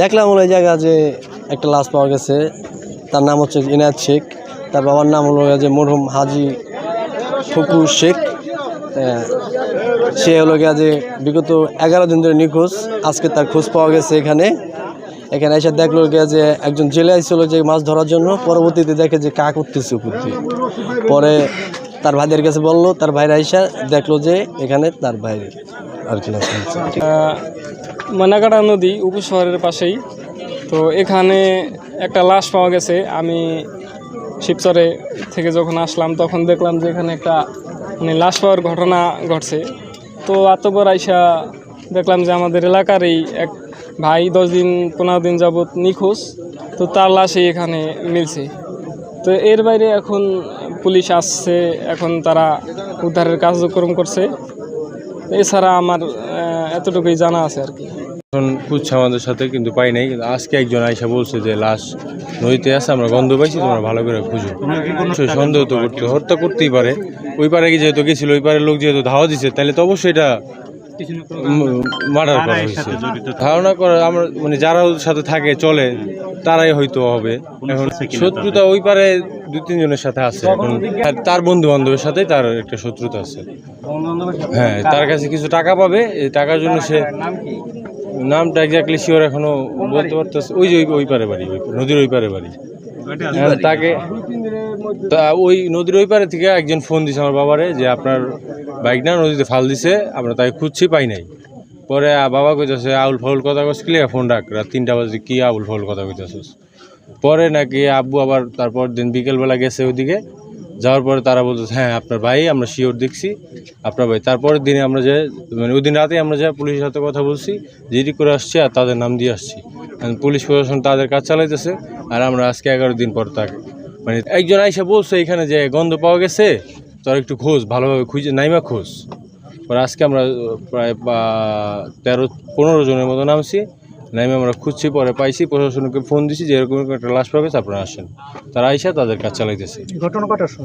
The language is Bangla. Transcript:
দেখলাম ওই জায়গা যে একটা লাশ পাওয়া গেছে। তার নাম হচ্ছে ইনায়ত শেখ। তার বাবার নাম হলো যে মরহুম হাজি ফুকু শেখ। সে হলো গিয়া যে বিগত এগারো দিন ধরে নিখোঁজ। আজকে তার খোঁজ পাওয়া গেছে এখানে। এখানে এসে দেখল গিয়া যে একজন জেলে আইছিল যে মাছ ধরার জন্য। পরবর্তীতে দেখে যে কাক উঠতেছে উপর পরে তার ভাইদের কাছে বলল, তার ভাইরা আইসা দেখল যে এখানে তার ভাই আর কি মানাকাটা নদী উপশহরের পাশেই। তো এখানে একটা লাশ পাওয়া গেছে। আমি শিবচরে থেকে যখন আসলাম, তখন দেখলাম যে এখানে একটা মানে লাশ পাওয়ার ঘটনা ঘটছে। তো এতবার আইসা দেখলাম যে আমাদের এলাকারই এক ভাই দশ দিন, পনেরো দিন যাবৎ নিখোঁজ। তো তার লাশই এখানে মিলছে। তো এর বাইরে এখন পুলিশ আসছে, এখন তারা উদ্ধারের কার্যক্রম করছে। এছাড়া আমার এতটুকুই জানা আছে আর কি। এখন খুঁজছে আমাদের সাথে, কিন্তু পাই নাই। কিন্তু আজকে একজন আইসা বলছে যে, লাশ নদীতে আছে, আমরা গন্ধ পাইছি, তোমরা ভালো করে খুঁজো। সন্দেহ তো করতে হত্যা করতেই পারে। ওই পারে যেহেতু গেছিল, ওই পারের লোক যেহেতু ধাওয়া দিছে, তাহলে তো অবশ্যই এটা মার্ডার করা হয়েছে। ধারণা করা আমরা মানে যারা ওর সাথে থাকে চলে তারাই হয়তো হবে। এখন শত্রুতা ওই পারে দু তিনজনের সাথে আছে। এখন তার বন্ধু বান্ধবের সাথে তার একটা শত্রুতা আছে। হ্যাঁ তার কাছে কিছু টাকা পাবে এই টাকার জন্য সে নামটা এক্স্যাক্টলি শিওর এখনও বলতে পারতেছে ওই যে ওই- পারে বাড়ি ওই নদীর ওই পারে বাড়ি। তাকে তা ওই নদীর ওই পারে থেকে একজন ফোন দিছে আমার বাবারে যে আপনার বাইক না, নদীতে ফাল দিছে, আমরা তাই খুঁজছি, পাই নাই। পরে বাবা কইতেছে, আউল ফাউল কথা কইসলি ফোন ডাক রাত তিনটা বাজে, কি আউল ফাউল কথা কইতেছিস? পরে নাকি আব্বু আবার তারপর দিন বিকেলবেলা গেছে ওইদিকে, যাওয়ার পরে তারা বলতেছে হ্যাঁ আপনার ভাই, আমরা শিওর দেখছি, আপনার ভাই। তারপরের দিনে আমরা যে মানে ওই দিন রাতে আমরা যা পুলিশের সাথে কথা বলছি জিডি করে আসছি আর তাদের নাম দিয়ে আসছি। পুলিশ প্রশাসন তাদের কাজ চালাইতেছে, আর আমরা আজকে এগারো দিন পর তাকে মানে একজন আইসা বলছে এখানে যে গন্ধ পাওয়া গেছে তোর একটু খোঁজ ভালোভাবে খুঁজে নাইমা খোঁজ। পরে আজকে আমরা প্রায় বা- তেরো পনেরো জনের মতো নামছি। নামে আমরা খুঁজছি পরে পাইছি প্রশাসনকে ফোন দিছি যে এরকম একটা লাশ পাবে তারপরে আসেন। তারা আইসা তাদের কাজ চালাইতেছে। ঘটনা কটার সময়?